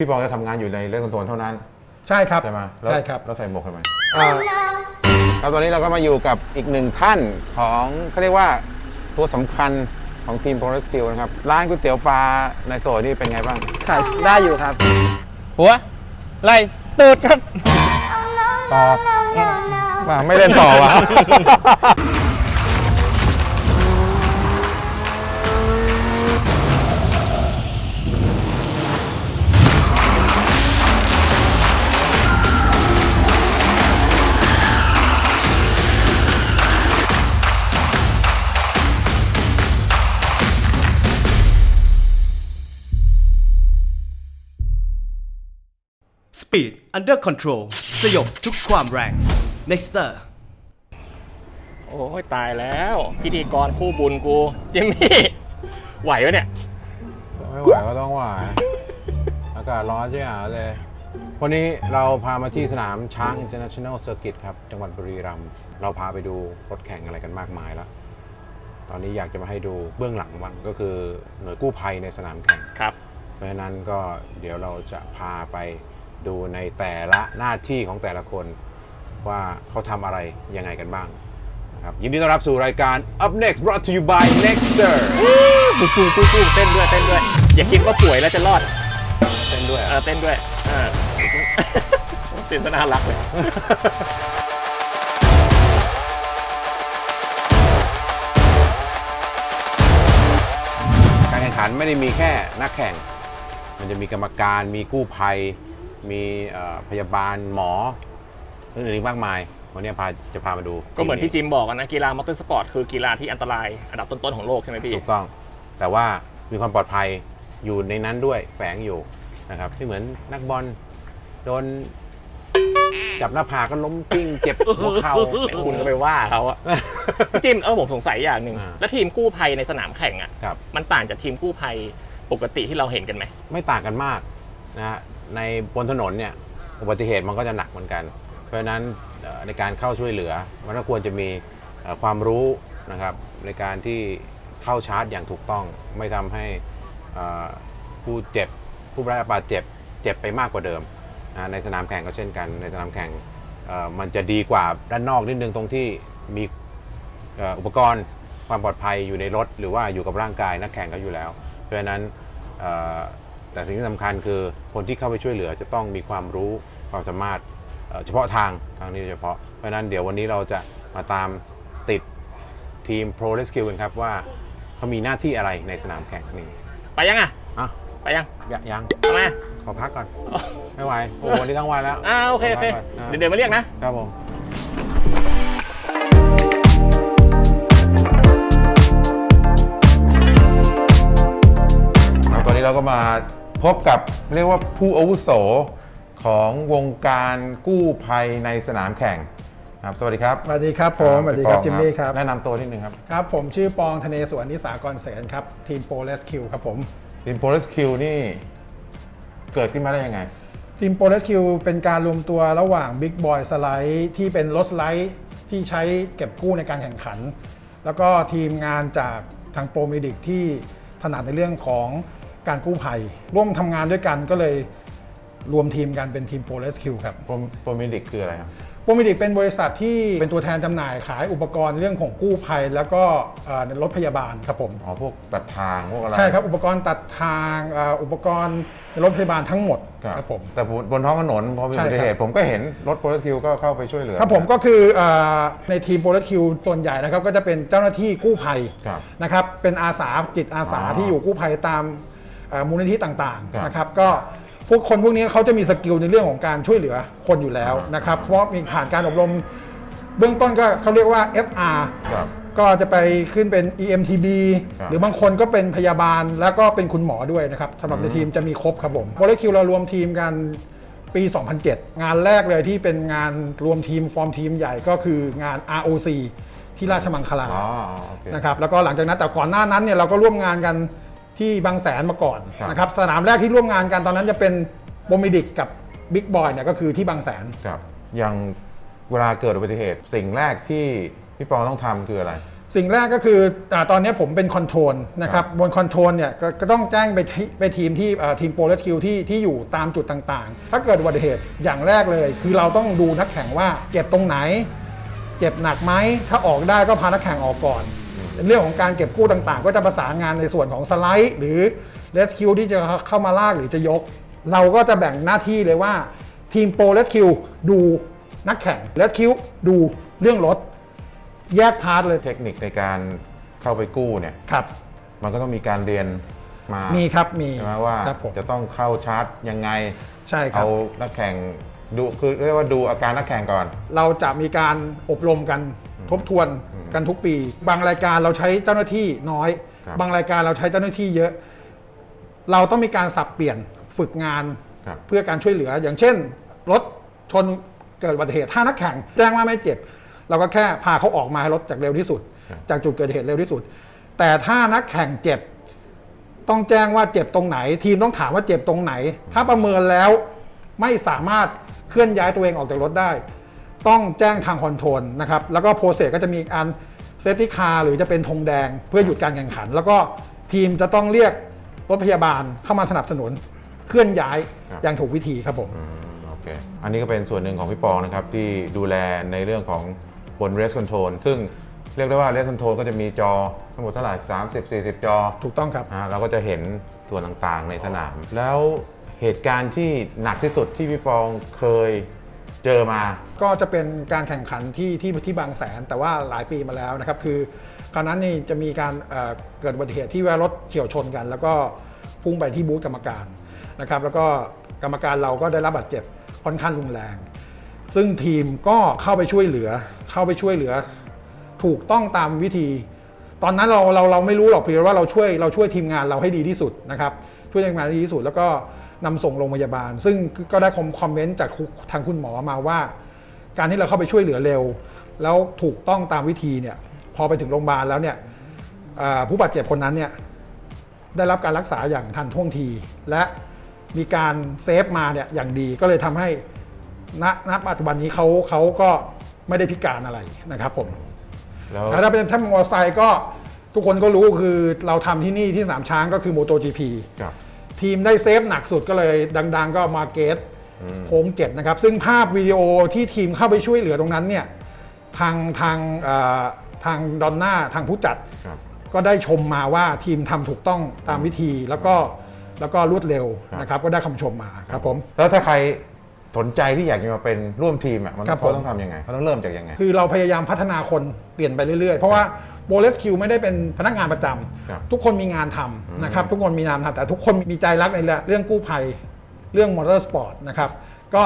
พี่ปองจะทำงานอยู่ในเรื่องคอนโทรลเท่านั้นใช่ครับ ใช่ไหมแล้วใช่ครับ แล้วใส่หมวกทำไมอ่าครับตอนนี้เราก็มาอยู่กับอีกหนึ่งท่านของเขาเรียกว่าตัวสำคัญของทีม Pro Rescue นะครับ ร้านก๋วยเตี๋ยวปลาในโซนนี่เป็นไงบ้าง ขายได้อยู่ครับ หัวไหลตูดครับต่อว่าไม่เล่นต่อวะ Speed Under Control สยบทุกความแรง Nexter โอ้ยตายแล้วพิธีกรคู่บุญกูจิมมี่ ไหววะเนี่ย ไม่ไหวก็ต้องไหว อากาศร้อนใช่ไหมเลย วันนี้เราพามาที่สนามช้าง International Circuit ครับ จังหวัดบุรีรัมย์ เราพาไปดูรถแข่งอะไรกันมากมายแล้ว ตอนนี้อยากจะมาให้ดูเบื้องหลังบ้างก็คือหน่วยกู้ภัยในสนามแข่ง ครับ เพราะฉะนั้นก็เดี๋ยวเราจะพาไป ดูในแต่ละหน้าที่ของแต่ละคนว่าเขาทำอะไรยังไงกันบ้างนะครับยินดีต้อนรับสู่รายการ Up Next brought to you by Nexter กูกูกูกูเต้นด้วยเต้นด้วย อย่าคิดว่าป่วยแล้วจะรอดเต้นด้วยเออเต้นด้วยเออเต้นซะน่ารักเลย การแข่งขันไม่ได้มีแค่นักแข่ง มันจะมีกรรมการมีกู้ภัย มีเอ่อพยาบาลหมออื่นๆอีกมากมาย วันนี้พาจะพามาดูก็เหมือนที่จิมบอกอะนะกีฬามอเตอร์สปอร์ตคือกีฬาที่อันตรายอันดับต้นๆของโลกใช่ไหมพี่ถูกต้อง แต่ว่ามีความปลอดภัยอยู่ในนั้นด้วยแฝงอยู่นะครับที่เหมือนนักบอลโดนจับหน้าผากก็ล้มกิ้งเจ็บหัวเข่าคุณก็ไปว่าเขาอะพี่จิมเออผมสงสัยอย่างหนึ่งอ่าแล้วทีมกู้ภัยในสนามแข่งอะครับมันต่างจากทีมกู้ภัยปกติที่เราเห็นกันไหมไม่ต่างกันมากนะฮะ ในบนถนนเนี่ยอุบัติเหตุมันก็จะหนักเหมือนกัน เพราะฉะนั้นในการเข้าช่วยเหลือ มันก็ควรจะมีความรู้นะครับในการที่เข้าชาร์จอย่างถูกต้อง ไม่ทำให้ผู้เจ็บผู้ได้รับบาดเจ็บเจ็บไปมากกว่าเดิม ในสนามแข่งก็เช่นกัน ในสนามแข่งมันจะดีกว่าด้านนอกนิดนึงตรงที่มีอุปกรณ์ความปลอดภัยอยู่ในรถ หรือว่าอยู่กับร่างกายนักแข่งก็อยู่แล้ว เพราะฉะนั้น แต่สิ่งที่สำคัญคือคนที่เข้าไปช่วยเหลือจะต้องมีความรู้ความสามารถเอ่อเฉพาะทางทางนี้โดยเฉพาะ เพราะฉะนั้นเดี๋ยววันนี้เราจะมาตามติดทีม Pro Rescue กันครับว่าเขามีหน้าที่อะไรในสนามแข่งนี้ไปยังอะอะไปยังยะยังทำไมอะขอพักก่อนไม่ไหวโอ้วันนี้ทั้งวันแล้วอ่าโอเคโอเคขพักก่อนอะเดี๋ยวเดี๋ยวมาเรียกนะครับผมครับตอนนี้เราก็มา พบกับเรียกว่าผู้อาวุโสของวงการกู้ภัยในสนามแข่งครับสวัสดีครับสวัสดีครับผมสวัสดีครับพี่จิปมองมี่ครับแนะนำตัวนิดนึงครับครับ ผมชื่อปองธเนศวรนิสากรเสนครับทีมโปรเลสคิวครับผมทีมโพลิสคิวนี่เกิดขึ้นมาได้ยังไง ทีมโปรเลสคิวเป็นการรวมตัวระหว่าง Big Boy สไลด์ที่เป็นรถสไลด์ที่ใช้เก็บกู้ในการแข่งขัน แล้วก็ทีมงานจากทางโปรมิดิกที่ถนัดในเรื่องของ การกู้ภัย ร่วมทำงานด้วยกันก็เลยรวมทีมกันเป็นทีมโปรเลสคิวครับโปรมิดิกคืออะไรครับโปรมิดิกเป็นบริษัทที่เป็นตัวแทนจำหน่ายขายอุปกรณ์เรื่องของกู้ภัย แล้วก็เอ่อในรถพยาบาลครับผมอ๋อพวกตัดทางพวกอะไรใช่ครับอุปกรณ์ตัดทางเอ่ออุปกรณ์ในรถพยาบาลทั้งหมดครับครับผมแต่บนท้องถนนพอมีใช่อุครับบัติเหตุผมก็เห็นรถโพลิสคิวก็เข้าไปช่วยเหลือครับผมก็คือเออในทีมโปรเลสคิวส่วนใหญ่นะครับก็จะเป็นเจ้าหน้าที่กู้ภัยครับนะครับเป็นอาสาจิตอาสาอ๋อที่อยู่กู้ภัยตามเอ่อ มูลนิธิต่างครับๆนะครับก็พวกคนพวกนี้เขาจะมีสกิลในเรื่องของการช่วยเหลือคนอยู่แล้วอ่านนะครับเพราะมีผ่านการอบรมเบื้องต้นก็เขาเรียกว่า FR ครับก็จะไปขึ้นเป็น EMTB ครับหรือบางคนก็เป็นพยาบาลแล้วก็เป็นคุณหมอด้วยนะครับสำหรับในทีมจะมีครบครับผมโมเลคิวเรารวมทีมกันปี 2007 งานแรกเลยที่เป็นงานรวมทีมฟอร์มทีมใหญ่ก็คืองาน ROC ที่ราชมังคลาอ๋อโอเคนะครับแล้วก็หลังจากนั้นแต่ก่อนหน้านั้นเนี่ยเราก็ร่วมงานกัน ที่บางแสนมาก่อนครับ นะครับสนามแรกที่ร่วมงานกันตอนนั้นจะเป็นโบมิดิกกับบิ๊กบอยเนี่ยก็คือที่บางแสน ครับอย่างเวลาเกิดอุบัติเหตุ สิ่งแรกที่พี่ปองต้องทำคืออะไร สิ่งแรกก็คืออาตอนนี้ผมเป็นคอนโทรลนะครับบนคอนโทรลเนี่ยกก็ต้องแจ้งไปที่ไปทีมที่เอ่อทีมโปรและคิวที่ที่อยู่ตามจุดต่างๆ ถ้าเกิดอุบัติเหตุอย่างแรกเลย คือเราต้องดูนักแข่งว่าเจ็บตรงไหน เจ็บหนักไหมถ้าออกได้ก็พานักแข่งออกก่อนใน เรื่องของการเก็บกู้ต่างๆ ก็จะประสานงานในส่วนของสไลด์ หรือเรสคิวที่จะเข้ามาลากหรือจะยก เราก็จะแบ่งหน้าที่เลยว่า ทีมโปรเรสคิวดูนักแข่งเรสคิวดูเรื่องรถ แยกพาร์ทเลยเทคนิคในการเข้าไปกู้เนี่ยครับ มันก็ต้องมีการเรียนมามีครับมีใช่ไหมว่าครับผมจะต้องเข้าชาร์จยังไงใช่ครับ เอานักแข่งดูคือเรียกว่าดูอาการนักแข่งก่อน เราจะมีการอบรมกัน ทบทวนอืมกันทุกปี บางรายการเราใช้เจ้าหน้าที่น้อย ครับ บางรายการเราใช้เจ้าหน้าที่เยอะ เราต้องมีการสับเปลี่ยนฝึกงาน ครับ เพื่อการช่วยเหลืออย่างเช่น รถชนเกิดอุบัติเหตุถ้านักแข่งแจ้งว่าไม่เจ็บ เราก็แค่พาเขาออกมาให้รถจากเร็วที่สุด ครับ จากจุดเกิดเหตุเร็วที่สุด แต่ถ้านักแข่งเจ็บ ต้องแจ้งว่าเจ็บตรงไหน ทีมต้องถามว่าเจ็บตรงไหน ถ้าประเมินแล้วไม่สามารถเคลื่อนย้ายตัวเองออกจากรถได้ ต้องแจ้งทางคอนโทรลนะครับ แล้วก็โปรเซสก็จะมีการเซฟตี้คาร์หรือจะเป็นธงแดงเพื่อหยุดการแข่งขัน แล้วก็ทีมจะต้องเรียกรถพยาบาลเข้ามาสนับสนุนเคลื่อนย้ายครับอย่างถูกวิธีครับผมอืมโอเคอันนี้ก็เป็นส่วนหนึ่งของพี่ปองนะครับ ที่ดูแลในเรื่องของบน Race Control ซึ่งเรียกได้ว่า Race Control ก็จะมีจอทั้งหมดเท่าไหร่30 40 จอ ถูกต้องครับอ่าเราก็จะเห็นส่วนต่างๆในสนาม แล้วเหตุการณ์ที่หนักที่สุดที่พี่ปองเคย เจอมา ก็จะเป็นการแข่งขันที่ที่ที่บางแสนแต่ว่าหลายปีมาแล้วนะครับคือคราวนั้นนี่จะมีการเอ่อเกิดอุบัติเหตุที่ว่ารถเฉียวชนกัน แล้วก็พุ่งไปที่บูธกรรมการนะครับแล้วก็กรรมการเราก็ได้รับบาดเจ็บค่อนข้างรุนแรง ซึ่งทีมก็เข้าไปช่วยเหลือ เข้าไปช่วยเหลือ ถูกต้องตามวิธี ตอนนั้นเราเราเราไม่รู้หรอกเพียงว่าเราช่วยเราช่วยทีมงานเราให้ดีที่สุดนะครับ ช่วยทีมงานให้ดีที่สุดแล้วก็ นำส่งโรงพยาบาล ซึ่งก็ได้คอมคอมเมนต์จากทางคุณหมอมาว่า การที่เราเข้าไปช่วยเหลือเร็ว แล้วถูกต้องตามวิธีเนี่ยพอไปถึงโรงพยาบาลแล้วเนี่ยเอ่อผู้บาดเจ็บคนนั้นเนี่ยได้รับการรักษาอย่างทันท่วงที และมีการเซฟมาเนี่ยอย่างดีก็เลยทำให้ณณปัจจุบันนี้เขาเขาก็ไม่ได้พิการอะไรนะครับผมแล้วแต่ถ้าเป็นถ้ามอเตอร์ไซค์ก็ทุกคนก็รู้คือเราทำที่นี่ที่สนามช้างก็คือ MotoGP ครับ ทีมได้เซฟหนักสุดก็เลยดัง ๆ ก็มาเกตอืมโค้งเจ็ดนะครับ ซึ่งภาพวิดีโอที่ทีมเข้าไปช่วยเหลือตรงนั้นเนี่ยทางทางเอ่อทางดอนน่าทางผู้จัดครับก็ได้ชมมาว่าทีมทำถูกต้องตามวิธีแล้วก็แล้วก็รวดเร็วครับนะครับก็ได้คำชมมาครับผมแล้วถ้าใครสนใจที่อยากจะมาเป็นร่วมทีมอะมันครับเขาผมต้องทำยังไงเขาต้องเริ่มจากยังไง คือเราพยายามพัฒนาคนเปลี่ยนไปเรื่อยๆ เพราะว่า โบเลสคิวไม่ได้เป็นพนักงานประจำครับทุกคนมีงานทำนะครับ ทุกคนมีงานทำแต่ทุกคนมีใจรักในเรื่องกู้ภัย เรื่องมอเตอร์สปอร์ตนะครับ ก็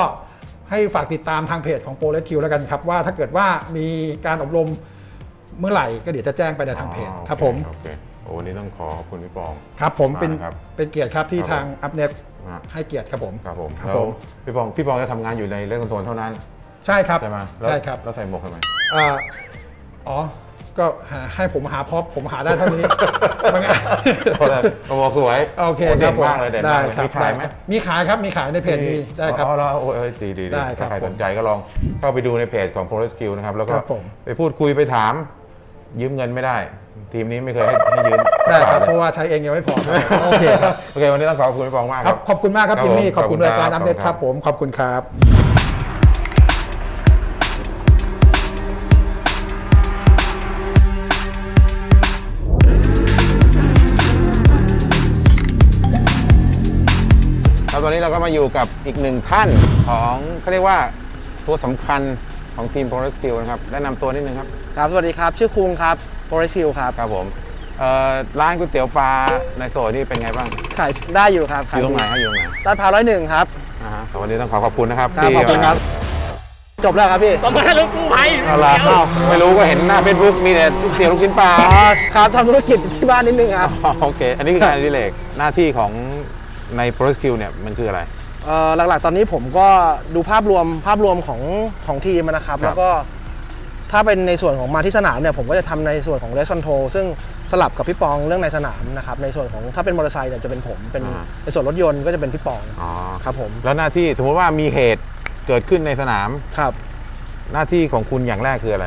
ให้ฝากติดตามทางเพจของโปรเลสคิวแล้วกันครับ ว่าถ้าเกิดว่ามีการอบรมเมื่อไหร่ก็เดี๋ยวจะแจ้งไปในทางเพจอ๋อครับผมโอเคโอ้วันนี้ต้องขอขอบคุณพี่ปอง ครับผมเป็นมากครับเป็นเกียรติครับที่ครับทางอัพเน็ตอะให้เกียรติครับผมครับผมครับแล้วผมพี่ปองพี่ปองจะทำงานอยู่ในเรื่องคอนโทรลเท่านั้นใช่ครับใช่ไหมแล้วใช่ครับแล้วใส่หมวกทำไม อ่าอ๋อ ก็หาให้ผมหาพร็อพผมหาได้เท่านี้มันก็เพราะอะไรหมวกสวยโอเคโด่ครับงผมมากเลยเด่นได้มากเลยครับมีขายไหมด้มีขายครับมีขายในเพจมีได้ครับ อ๋อแล้วโอ้ยเอ้ยดีดีดีได้ครับถ้าใครผมสนใจก็ลองเข้าไปดูในเพจของ Pro Skill นะครับ แล้วก็ครับผม ไปพูดคุยไปถาม ยืมเงินไม่ได้ ทีมนี้ไม่เคยให้ให้ยืมได้ครับลยเพราะว่าใช้เองยังไม่พอครับโอเคครับ โอเค วันนี้ต้องขอขอบคุณพี่ปองมากคครัรับ บ ขอบคุณมากครับครับจิมมี่ผมขอบคุณขอบคุณรายการครับอัปเดตขคอบคุณครับรับผม ขอบคุณครับ ตอนนี้เราก็มาอยู่กับอีกหนึ่งท่านของเขาเรียกว่าตัวสำคัญของทีม Pro Skill นะครับแนะนำตัวนิดนึงครับ ครับ สวัสดีครับ ชื่อคุงครับโปรชิลครับ ครับผมเอ่อร้านก๋วยเตี๋ยวปลาในโซนนี่เป็นไงบ้างขายได้อยู่ครับอขายยู่ตรงไหนครับอยู่ตรงไหนลาดพร้าวร้อยหนึ่งครับ อ่าฮะแต่วันนี้ต้องขอขอบคุณนะครับครับ ที่ขอบคุณครับ จบแล้วครับพี่ สมภาษณ์รถกู้ภัยเอาล่ะเดี๋ยวไม่รู้ก็เห็นหน้าเฟซบุ๊กมีแต่ลูกเตี๋ยวลูกชิ้นปลา อ๋อ ครับทำธุรกิจที่บ้านนิดนึงครับ อ๋อโอเค อันนี้คืองานอดิเรกหน้าที่ของ ใน Pro Skill เนี่ยมันคืออะไร เอ่อหลักๆ ตอนนี้ผมก็ดูภาพรวมภาพรวมของของทีมนะครับ ครับแล้วก็ถ้าเป็นในส่วนของมาที่สนามเนี่ยผมก็จะทำในส่วนของเรส c อนโทรซึ่งสลับกับพี่ปองเรื่องในสนามนะครับในส่วนของถ้าเป็นมอเตอร์ไซค์เนี่ยจะเป็นผมเป็นในส่วนรถยนต์ก็จะเป็นพี่ปองอ๋อครับผมแล้วหน้าที่สมมติว่ามีเหตุเกิดขึ้นในสนามครับ หน้าที่ของคุณอย่างแรกคืออะไร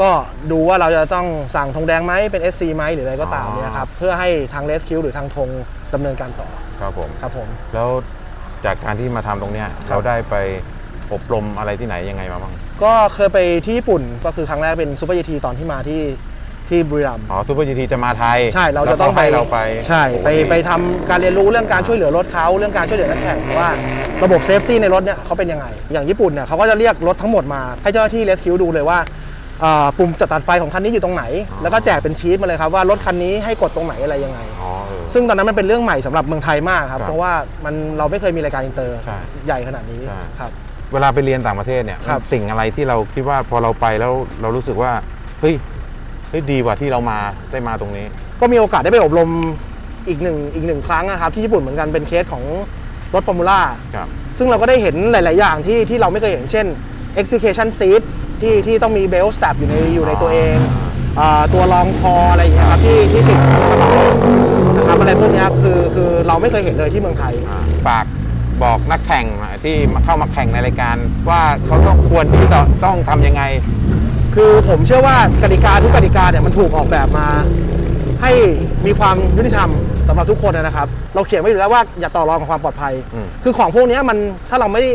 ก็ดูว่าเราจะต้องสั่งธงแดงไหมเป็น SC ไหมหรืออะไรก็ตามอ๋อเนี่ยครับเพื่อให้ทางเลสคิวหรือทางธงดำเนินการต่อ ครับผมครับผม แล้วจากการที่มาทำตรงเนี้ยเราได้ไปอบรมอะไรที่ไหนยังไงมาบ้างก็เคยไปที่ญี่ปุ่นก็คือครั้งแรกเป็นซูเปอร์ GT ตอนที่มาที่ที่บุรีรัมย์อ๋อซูเปอร์จีทีจะมาไทย ใช่เราจะต้องแล้วก็ให้เราไป ใช่ไปโอ้โหไปทำการเรียนรู้เรื่องการช่วยเหลือรถเขาเรื่องการช่วยเหลือนักแข่งว่าระบบเซฟตี้ในรถเนี่ยเขาเป็นยังไง อย่างญี่ปุ่นเนี่ยเขาก็จะเรียกรถทั้งหมดมาให้เจ้าหน้าที่เ s สคิวดูเลยว่าอ่าปุ่มจัดตัดไฟของคันนี้อยู่ตรงไหน แล้วก็แจกเป็นชีตมาเลยครับว่ารถคันนี้ให้กดตรงไหนอะไรยังไงอ๋อเออ ซึ่งตอนนั้นมันเป็นเรื่องใหม่สำหรับเมืองไทยมากครับครับ เพราะว่ามันเราไม่เคยมีรายการอินเตอร์ใช่ใหญ่ขนาดนี้ใช่ครับเวลาไปเรียนต่างประเทศเนี่ยครับสิ่งอะไรที่เราคิดว่าพอเราไปแล้วเรารู้สึกว่าเฮ้ยเฮ้ยดีกว่าที่เรามาได้มาตรงนี้ ก็มีโอกาสได้ไปอบรมอีกหนึ่งอีกหนึ่งครั้งนะครับ ที่ญี่ปุ่นเหมือนกันเป็นเคสของรถฟอร์มูล่าครับซึ่งเราก็ได้เห็นหลาย ๆ อย่างที่ที่เราไม่เคยเห็นเช่น execution seat ที่ที่ต้องมี belt strap อยู่ในอยู่ในตัวเองอาตัวรองคออะไรอย่างเงี้ยครับที่ที่ติดกระเป๋านะ ครับอะไรพวกเนี้ยคือคือเราไม่เคยเห็นเลยที่เมืองไทยอ่าฝากบอกนักแข่งที่มาเข้ามาแข่งในรายการ ว่าเขาต้องควรที่จะต้องทำยังไง คือผมเชื่อว่ากติกาทุกกติกาเนี่ยมันถูกออกแบบมา ให้มีความยุติธรรมสำหรับทุกคนนะครับ เราเขียนไว้อยู่แล้วว่าอย่าต่อรองกับความปลอดภัยอืมคือของพวกเนี้ยมันถ้าเราไม่ได้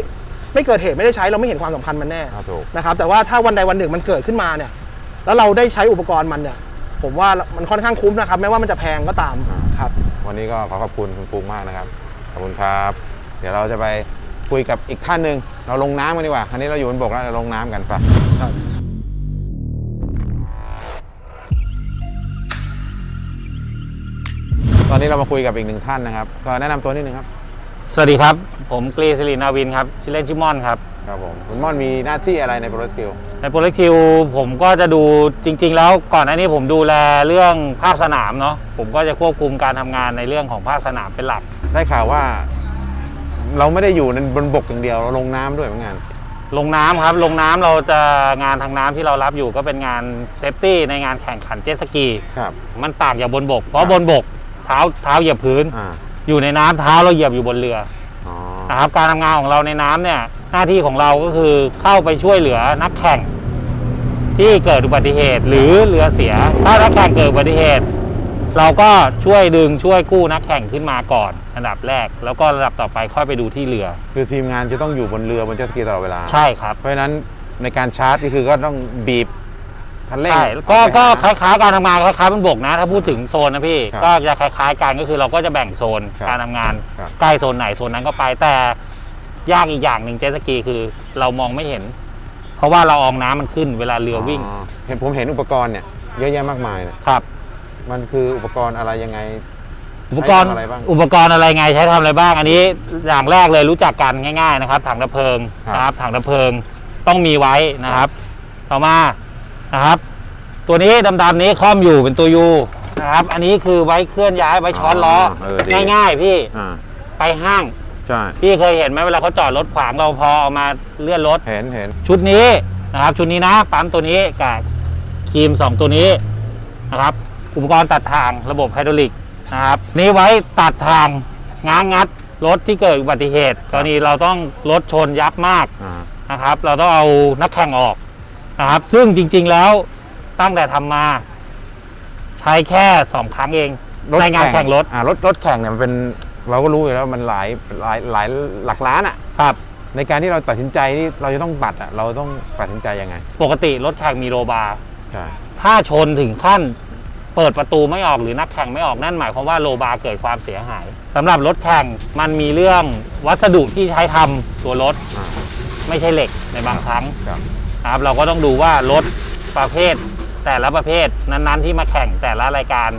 ไม่เกิดเหตุไม่ได้ใช้เราไม่เห็นความสำคัญมันแน่ครับถูกนะครับแต่ว่าถ้าวันใดวันหนึ่งมันเกิดขึ้นมาเนี่ยแล้วเราได้ใช้อุปกรณ์มันเนี่ย ผมว่ามันค่อนข้างคุ้มนะครับแม้ว่ามันจะแพงก็ตามอ่าครับ วันนี้ก็ขอขอบคุณคุณปุงมากนะครับ ขอบคุณครับ เดี๋ยวเราจะไปคุยกับอีกท่านหนึ่งเราลงน้ำกันดีกว่าอันนี้เราอยู่บนบกแล้วเราลงน้ำกันไปครับตอนนี้เรามาคุยกับอีกหนึ่งท่านนะครับ ก็แนะนำตัวนิดนึงครับ สวัสดีครับ ผมกรีสิรินาวินครับ ชื่อเล่นชื่อม่อนครับ ครับผมคุณม่อนมีหน้าที่อะไรในโปรสกิลในโปรเจกทิวผมก็จะดูจริง ๆ แล้วก่อนหน้านี้ผมดูแลเรื่องภาคสนามเนาะผมก็จะควบคุมการทำงานในเรื่องของภาคสนามเป็นหลัก ได้ข่าวว่า เราไม่ได้อยู่ในบนบกอย่างเดียวเราลงน้ำด้วยเหมือนกันลงน้ำครับ ลงน้ำเราจะงานทางน้ำที่เรารับอยู่ก็เป็นงานเซฟตี้ในงานแข่งขันเจ็ตสกี ครับ มันต่างจากบนบก เพครัราะบบนบกเท้าเท้าเหยียบพื้น อ่า อยู่ในน้ำเท้าเราเหยียบอยู่บนเรืออ๋อ นะครับการทำงานของเราในน้ำเนี่ยหน้าที่ของเราก็คือเข้าไปช่วยเหลือนักแข่ง ที่เกิดอุบัติเหตุหรือเรือเสีย ถ้านักแข่งเกิดอุบัติเหตุ เราก็ช่วยดึงช่วยกู้นักแข่งขึ้นมาก่อน อันดับแรก แล้วก็ระดับต่อไปค่อยไปดูที่เรือ คือทีมงานจะต้องอยู่บนเรือบนเจ็ตสกีตลอดเวลา ใช่ครับ เพราะฉะนั้นในการชาร์จนี่คือก็ต้องบีบ คันเร่ง ใช่ก็ก็ไปคหาล้ายๆการทำงานคล้ายๆบนบกนะ ถ้าพูดถึงโซนนะพี่ครับก็จะคล้ายๆกันก็คือเราก็จะแบ่งโซนครับการทำงานครับ ใกล้โซนไหนโซนนั้นก็ไปแต่ยากอีกอย่างหนึ่งเจ็ตสกีคือเรามองไม่เห็น เพราะว่าเราอองน้ำมันขึ้นเวลาเรือวิ่งเห็นผมเห็นอุปกรณ์เนี่ยเยอะแยะมากมายเนี่ยครับ มันคืออุปกรณ์อะไรยังไง อุปกรณ์ใช้ทำอะไรบ้างอุปกรณ์อะไรไงใช้ทำอะไรบ้าง อันนี้อย่างแรกเลยรู้จักกันง่าย ๆ นะครับ ถังดับเพลิงครับ นะครับถังดับเพลิงต้องมีไว้นะครับ ต่อมา นะครับ ตัวนี้ดำๆนี้คล่อมอยู่เป็นตัวยูนะครับ อันนี้คือไว้เคลื่อนย้ายไว้ช้อนล้อเออดี ง่ายๆพี่อ่าไปห้าง ใช่ พี่เคยเห็นไหมเวลาเขาจอดรถขวางเราพอเอามาเลื่อนรถ เห็นเห็นชุดนี้นะครับ ชุดนี้นะปั๊มตัวนี้กับครีม 2 ตัวนี้นะครับ อุปกรณ์ตัดทางระบบไฮดรอลิกนะครับนี่ไว้ตัดทางง้างงัดรถที่เกิดอุบัติเหตุกรณีเราต้องรถชนยับมากอ่านะครับ เราต้องเอานักแข่งออก นะครับ ซึ่งจริงๆแล้วตั้งแต่ทำมา ใช้แค่2ครั้งเองในงานแข่งรถอ่ารถรถแข่งเนี่ยมันเป็นเราก็รู้อยู่แล้วมันหลายหลายหลายหลักล้านอะครับ ในการที่เราตัดสินใจที่เราจะต้องตัดอะเราต้องตัดสินใจยังไง ปกติรถแข่งมีโรบาร์ใช่ถ้าชนถึงขั้นเปิดประตูไม่ออกหรือนักแข่งไม่ออกนั่นหมายความว่าโลบาร์เกิดความเสียหายสำหรับรถแข่งมันมีเรื่องวัสดุที่ใช้ทำตัวรถอ่าไม่ใช่เหล็กในบางครั้งครับ นะครับเราก็ต้องดูว่ารถประเภท แต่ละประเภทนั้นๆ ที่มาแข่งแต่ละรายการ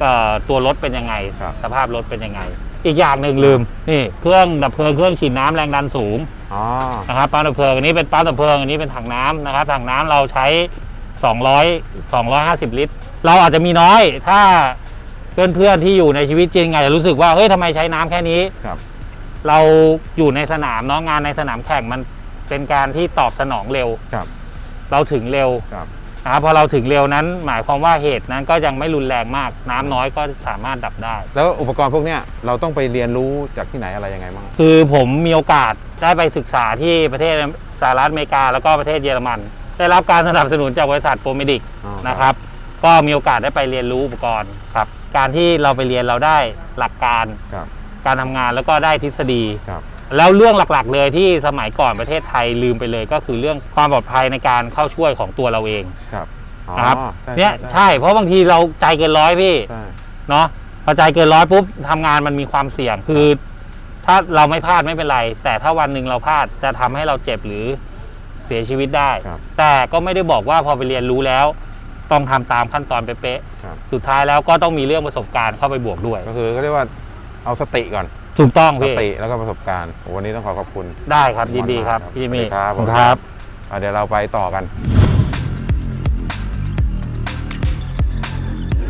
เอ่อตัวรถเป็นยังไงครับสภาพรถเป็นยังไง อีกอย่างหนึ่งลืมนี่เครื่องดับเพลิงเครื่องฉีดน้ำแรงดันสูงอ๋อนะครับปั๊มดับเพลิงอันนี้เป็นปั๊มดับเพลิงอันนี้เป็นถังน้ำนะครับถังน้ำเราใช้ 200 250 ลิตร เราอาจจะมีน้อยถ้าเพื่อนๆที่อยู่ในชีวิตจริงอาจจะรู้สึกว่าเฮ้ยทำไมใช้น้ำแค่นี้ครับเราอยู่ในสนามเนาะงานในสนามแข่งมัน เป็นการที่ตอบสนองเร็ว ครับเราถึงเร็วครับนะครับพอเราถึงเร็วนั้น หมายความว่าเหตุนั้นก็ยังไม่รุนแรงมาก น้ำน้อยก็สามารถดับได้ แล้วอุปกรณ์พวกเนี้ยเราต้องไปเรียนรู้จากที่ไหนอะไรยังไงบ้างคือผมมีโอกาสได้ไปศึกษาที่ประเทศสหรัฐอเมริกา แล้วก็ประเทศเยอรมัน ได้รับการสนับสนุนจากบริษัทโปรเมดิก อ๋อนะครับ ก็มีโอกาสได้ไปเรียนรู้อุปกรณ์ครับ การที่เราไปเรียนเราได้หลักการครับการทำงานแล้วก็ได้ทฤษฎี ครับ แล้วเรื่องหลักๆ เลยที่สมัยก่อนประเทศไทยลืมไปเลย ก็คือเรื่องความปลอดภัยในการเข้าช่วยของตัวเราเองครับอ๋อนะครับใช่เนี่ยใช่ใช่เพราะบางทีเราใจเกินร้อยพี่ใช่เนาะพอใจเกินร้อยปุ๊บทำงานมันมีความเสี่ยงคือ ถ้าเราไม่พลาดไม่เป็นไร แต่ถ้าวันหนึ่งเราพลาดจะทำให้เราเจ็บหรือเสียชีวิตได้ครับแต่ก็ไม่ได้บอกว่าพอไปเรียนรู้แล้ว ต้องทำตามขั้นตอนเป๊ะครับๆสุดท้ายแล้วก็ต้องมีเรื่องประสบการณ์เข้าไปบวกด้วย ก็คือก็เรียกว่าเอาสติก่อน ถูกต้องสพี่ ติแล้วก็ประสบการณ์โอ้วันนี้ต้องขอขอบคุณได้ครับยินดีครับมากพี่จิมมี่ครับขอบผมคุณครับ อะเดี๋ยวเราไปต่อกัน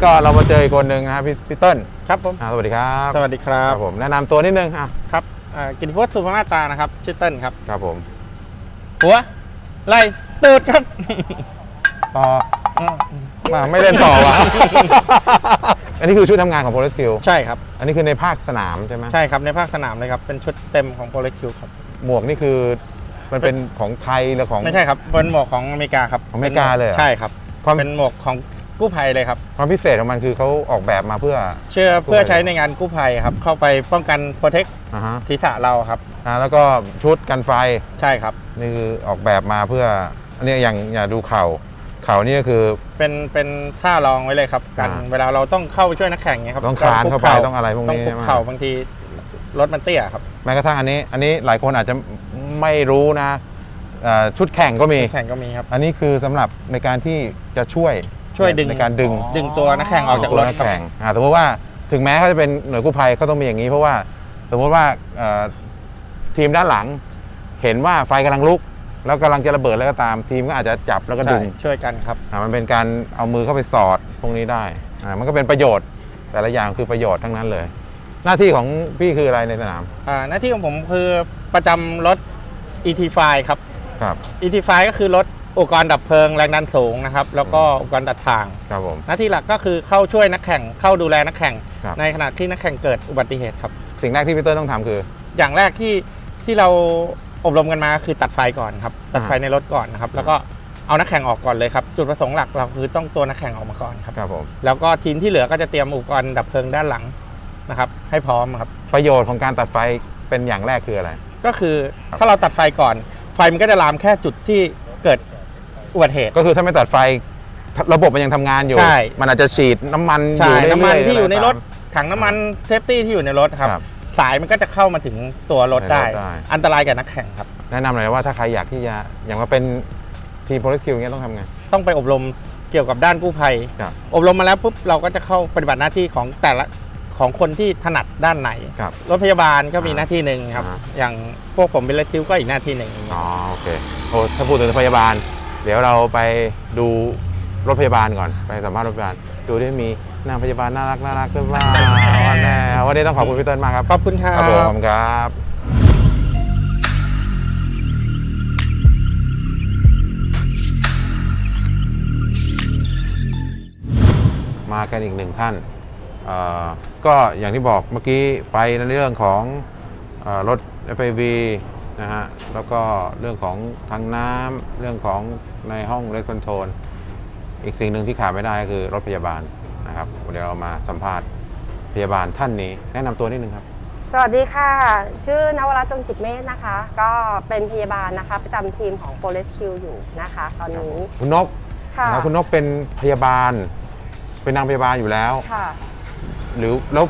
ก็เรามาเจออีกคนหนึ่งนะครับพี่พี่เติ้ลครับผม อะสวัสดีครับสวัสดีครับผมแนะนำตัวนิดนึงอะครับอ่ากิติพจน์สุภามาตรานะครับ ชื่อเติ้ลครับ ครับผมหัวไหล่ตูดครับ ต่ออืมมาไม่เล่นต่อว่ะ อันนี้คือชุดทำงานของ p o l i s k i l l ใช่ครับ อันนี้คือในภาคสนามใช่ไหมใช่ครับในภาคสนามเลยครับเป็นชุดเต็มของโปรเล็กคิวครับหมวกนี่คือมันเป็นของไทยหรือของ ไม่ใช่ครับเป็นหมวกของอเมริกาครับของอเมริกาเลยเหรอ ใช่ครับความเป็นหมวกของกู้ภัยเลยครับความพิเศษของมันคือเขาออกแบบมาเพื่อเชื่อกู้ภัยเพื่อใช้ในงานกู้ภัยครับเข้าไปป้องกันโปรเทคอ่าฮะศีรษะเราครับอ่าแล้วก็ชุดกันไฟใช่ครับ นี่คือออกแบบมาเพื่ออันนี้อย่างอย่าดูเข่า เข่านี่ก็คือเป็นเป็นท่ารองไว้เลยครับกันอ่าเวลาเราต้องเข้าไปช่วยนักแข่งเนี่ยครับต้องคลานเข้าไปคุกต้องอะไรพวกนี้ต้องคุใช่กไหมเข่าบางทีรถมันเตี้ยครับแม้กระทั่งอันนี้ อันนี้หลายคนอาจจะไม่รู้นะเอ่อชุดแข่งก็มีแข่งก็มีครับ อันนี้คือสำหรับในการที่จะช่วยช่วยดึงในการดึง ดึงตัวนักแข่งออกจากตัวรถนักครับแข่งอ่าสมมติว่าถึงแม้เขาจะเป็นหน่วยกู้ภัยเขาต้องมีอย่างนี้เพราะว่า สมมติว่าเอ่อทีมด้านหลังเห็นว่าไฟกำลังลุก แล้วกำลังจะระเบิดแล้วก็ตามทีมก็อาจจะจับแล้วก็ดึใช่งช่วยกันครับอ่ามันเป็นการเอามือเข้าไปสอดพวกนี้ได้อ่ามันก็เป็นประโยชน์ แต่ละอย่างคือประโยชน์ทั้งนั้นเลย หน้าที่ของพี่คืออะไรในสนามอ่าหน้าที่ของผมคือประจำรถ ET5 ครับครับ ET5 ก็คือรถอุปกรณ์ดับเพลิงแรงดันสูงนะครับแล้วก็อุปกรณ์ตัดทางครับผมหน้าที่หลักก็คือเข้าช่วยนักแข่งเข้าดูแลนักแข่งครับในขณะที่นักแข่งเกิดอุบัติเหตุครับ สิ่งแรกที่พี่เตอร์ต้องทำคือ อย่างแรกที่ที่เรา อบรมกันมาคือตัดไฟก่อนครับ ตัดไฟอ่าในรถก่อนนะครับ แล้วก็เอานักแข่งออกก่อนเลยครับ จุดประสงค์หลักเราคือต้องตัวนักแข่งออกมาก่อนครับครับผมแล้วก็ทีมที่เหลือก็จะเตรียมอุปกรณ์ดับเพลิงด้านหลังนะครับ ให้พร้อมครับ ประโยชน์ของการตัดไฟเป็นอย่างแรกคืออะไร ก็คือถ้าเราตัดไฟก่อน ไฟมันก็จะลามแค่จุดที่เกิดอุบัติเหตุ ก็คือถ้าไม่ตัดไฟระบบมันยังทำงานอยู่ใช่มันอาจจะฉีดน้ำมันใช่อยู่เรื่อยๆน้ำมันที่อยู่ในรถะไถังน้ำมันเซฟตี้ที่อยู่ในรถครับครับ สายมันก็จะเข้ามาถึงตัวรถได้ ในรถได้ อันตรายกับนักแข่งครับ แนะนำหน่อยว่าถ้าใครอยากที่จะอย่างมาเป็นทีมโพลิสคิวเงี้ยต้องทำไง ต้องไปอบรมเกี่ยวกับด้านกู้ภัย ครับ อบรมมาแล้วปุ๊บเราก็จะเข้าปฏิบัติหน้าที่ของแต่ละของคนที่ถนัดด้านไหน ครับ รถพยาบาลก็มีอ่าหน้าที่หนึ่งครับ อ่า อย่างพวกผมเป็นเลทิวก็อีกหน้าที่หนึ่ง อ๋อโอเคโอ้ถ้าพูดถึงพยาบาล เดี๋ยวเราไปดูรถพยาบาลก่อน ไปสัมภาษณ์รถพยาบาล ดูที่มี นางพยาบาลน่ารักน่ารักหรือเปล่าวันแน่วันนี้ต้องขอบคุณพี่เติ้ลมากครับขอบคุณครัครับผมบขอบคุณครับมากันอีกหนึ่งท่านเอ่อก็อย่างที่บอกเมื่อกี้ไปในเรื่องของเออรถ FAV นะฮะ แล้วก็เรื่องของทางน้ำเรื่องของในห้องเร c คอนโทรล อีกสิ่งหนึ่งที่ขาดไม่ได้ก็คือรถพยาบาล นะครับเดี๋ยวเรามาสัมภาษณ์พยาบาลท่านนี้ แนะนำตัวนิดนึงครับ สวัสดีค่ะ ชื่อนวรัตน์จงจิตเมธนะคะ ก็เป็นพยาบาลนะคะ ประจำทีมของ p o l i s q อยู่นะคะ ตอนนี้ คุณนกค่ะนะครับคุณนกเป็นพยาบาล เป็นนางพยาบาลอยู่แล้ว ค่ะ หรือแล้ว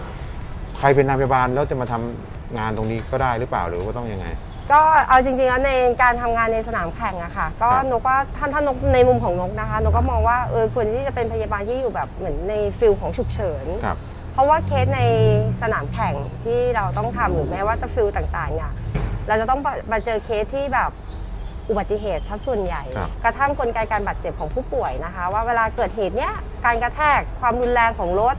ใครเป็นนางพยาบาลแล้วจะมาทำงานตรงนี้ก็ได้หรือเปล่าหรือว่าต้องยังไง ก็เอาจริงๆแล้วในการทำงานในสนามแข่งอะค่ะ ก็ครับ นกว่าท่านท่านนกในมุมของนกนะคะนกก็มองว่าเออควรที่จะเป็นพยาบาลที่อยู่แบบเหมือนในฟิลของฉุกเฉิน ครับ เพราะว่าเคสในสนามแข่งที่เราต้องทำหรือแม้ว่าจะฟิลต่างๆเนี่ยเราจะต้องมาเจอเคสที่แบบอุบัติเหตุถ้าส่วนใหญ่ ครับ กระทั่งกลไกการบาดเจ็บของผู้ป่วยนะคะ ว่าเวลาเกิดเหตุเนี้ยการกระแทกความรุนแรงของรถ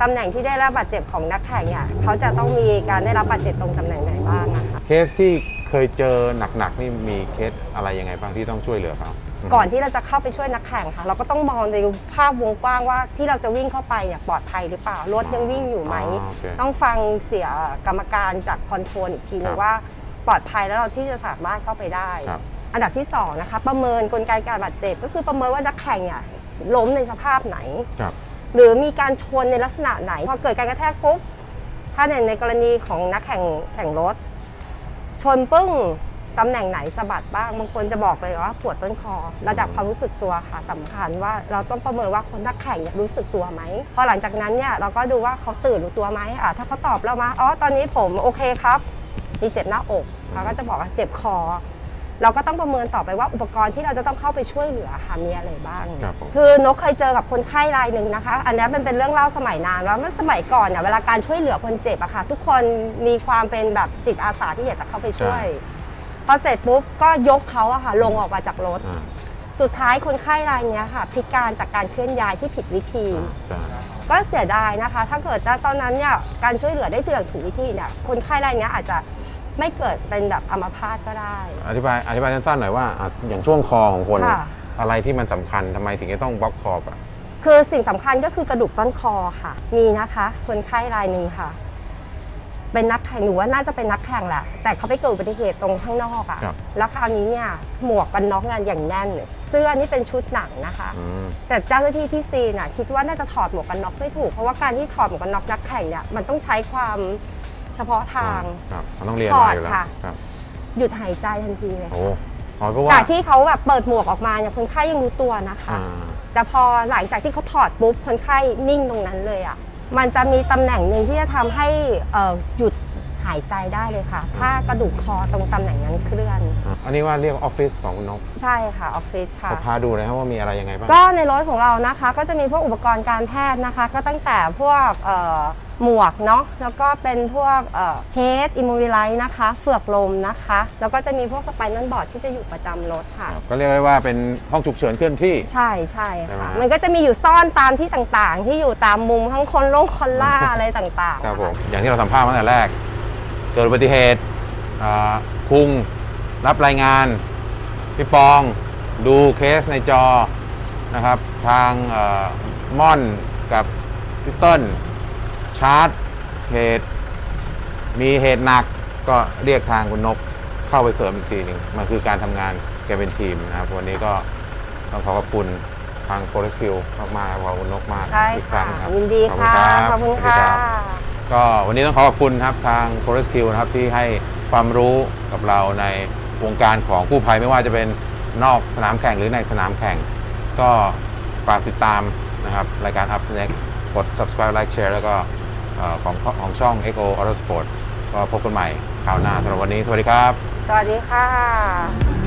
ตำแหน่งที่ได้รับบาดเจ็บของนักแข่งเนี่ยเขาจะต้องมีการได้รับบาดเจ็บตรงตำแหน่งไหนบ้างนะคะ เคสที่ เคยเจอหนักๆนี่มีเคสอะไรยังไงบ้างที่ต้องช่วยเหลือเขาก่อนที่เราจะเข้าไปช่วยนักแข่งค่ะ เราก็ต้องมองในภาพวงกว้างว่าที่เราจะวิ่งเข้าไปเนี่ยปลอดภัยหรือเปล่ารถยังวิ่งอยู่ไหมอ๋อโอเคต้องฟังเสียกรรมการจากคอนโทรลอีกทีนึครังบว่าปลอดภัยแล้วเราที่จะสามารถเข้าไปได้ครับอันดับที่สองนะคะประเมินกลไกการบาดเจ็บก็คือประเมินว่านักแข่งเนี่ยล้มในสภาพไหนครับหรือมีการชนในลักษณะไหนพอเกิดการกระแทกปุ๊บถ้าในในกรณีของนักแข่งแข่งรถ ชนปึ้งตำแหน่งไหนสะบัดบ้างบางคนจะบอกเลยว่าปวดต้นคอ ระดับความรู้สึกตัวค่ะสำคัญว่าเราต้องประเมินว่าคนนักแข่งรู้สึกตัวไหมพอหลังจากนั้นเนี่ยเราก็ดูว่าเขาตื่นรู้ตัวไหมอะถ้าเขาตอบเรามาอ๋อตอนนี้ผมโอเคครับ มีเจ็บหน้าอกเขาก็จะบอกว่าเจ็บคอ เราก็ต้องประเมินต่อไปว่าอุปกรณ์ที่เราจะต้องเข้าไปช่วยเหลือค่ะมีอะไรบ้าง ครับผม คือนกเคยเจอกับคนไข้รายหนึ่งนะคะ อันนี้มันเป็นเรื่องเล่าสมัยนานแล้วเมื่อสมัยก่อนเนี่ยเวลาการช่วยเหลือคนเจ็บอะค่ะทุกคนมีความเป็นแบบจิตอาสาที่อยากจะเข้าไปช่วย พอเสร็จปุ๊บก็ยกเขาอะค่ะลงออกมาจากรถ อ่าสุดท้ายคนไข้รายเนี้ยค่ะ พิการจากการเคลื่อนย้ายที่ผิดวิธีใช่ก็เสียดายนะคะ ถ้าเกิดว่าตอนนั้นเนี่ยการช่วยเหลือได้อย่างถูกวิธีเนี่ยคนไข้รายเนี้ยอาจจะ ไม่เกิดเป็นแบบอัมพาตก็ได้ อธิบายอธิบายสั้นๆหน่อยว่าอะอย่างช่วงคอของคน ค่ะ อะไรที่มันสำคัญทำไมถึงจะต้องบล็อกคอก่อนคือสิ่งสำคัญก็คือกระดูกต้นคอค่ะ มีนะคะคนไข้รายหนึ่งค่ะ เป็นนักแข่งหนูว่าน่าจะเป็นนักแข่งแหละ แต่เขาไปเกิดอุบัติเหตุตรงข้างนอกอะครับแล้วคราวนี้เนี่ยหมวกกันน็อกงานอย่างแน่น เสื้อนี่เป็นชุดหนังนะคะ อืม แต่เจ้าหน้าที่ที่ซีนน่ะคิดว่าน่าจะถอดหมวกกันน็อกไม่ถูก เพราะว่าการที่ถอดหมวกกันน็อกนักแข่งเนี่ยมันต้องใช้ความเฉพาะทาง ครับมันต้องเรียนถอมาดอยู่แล้วค่ะ ครับหยุดหายใจทันทีเลยโอ้อ๋อเพราะว่าจากที่เขาแบบเปิดหมวกออกมาเนี่ยคนไข้ยังรู้ตัวนะคะ อ่าแต่พอหลังจากที่เขาถอดปุ๊บคนไข้นิ่งตรงนั้นเลยอะ่ะ มันจะมีตำแหน่งหนึ่งที่จะทำให้เอ่อหยุดหายใจได้เลยค่ะ ถ้ากระดูกคอตรงตำแหน่งนั้นเคลื่อน อะอันนี้ว่าเรียกออฟฟิศของคุณนกใช่ค่ะออฟฟิศค่ะขอพาดูหนะครับว่ามีอะไรยังไงบ้าง ก็ในรถของเรานะคะ ก็จะมีพวกอุปกรณ์การแพทย์นะคะ ก็ตั้งแต่พวกเอ่อ หมวกเนาะแล้วก็เป็นพวกเฮดอิมมูวิไลท์นะคะเฟือกลมนะคะ แล้วก็จะมีพวกสไปนัลบอร์ดที่จะอยู่ประจำรถค่ะครับก็เรียกได้ว่าเป็นห้องฉุกเฉินเคลื่อนที่ ใช่ใช่ใช่ไหมค่ะฮะมันก็จะมีอยู่ซ่อนตามที่ต่างๆ ที่อยู่ตามมุมทั้งคนลงคนล่าอะไรต่างๆครับผมนะะอย่างที่เราสัมภาษณ์มาตั้งแต่แรก เกิดอุบัติเหตุอ่าคุงรับรายงานพี่ปองดูเคสในจอนะครับ ทางเอ่อม่อนกับพี่เติ้ล ชาร์จเหตุ มีเหตุหนักก็เรียกทางคุณนกเข้าไปเสริมอีกทีหนึ่งมันคือการทำงานแกเป็นทีมนะครับ วันนี้ก็ต้องขอขอบคุณทางโ o ร e คิวมากๆขอบคุณนกมากใช่อีกคค่ะรั้งครับยินดีค่ะขอบคุณสวัสดีค่ะ รับ ก็วันนี้ต้องขอขอบคุณครับทาง f o r e s t q นะครับที่ให้ความรู้กับเราในวงการของกู้ภัยไม่ว่าจะเป็นนอกสนามแข่งหรือในสนามแข่ง ก็ฝากติดตามนะครับ รายการ Up Next กด subscribe like share แล้วก็เอ่อ ของของช่อง XO Auto Sport ก็พบกันใหม่คราวหน้าสำหรับวันนี้ สวัสดีครับ สวัสดีค่ะ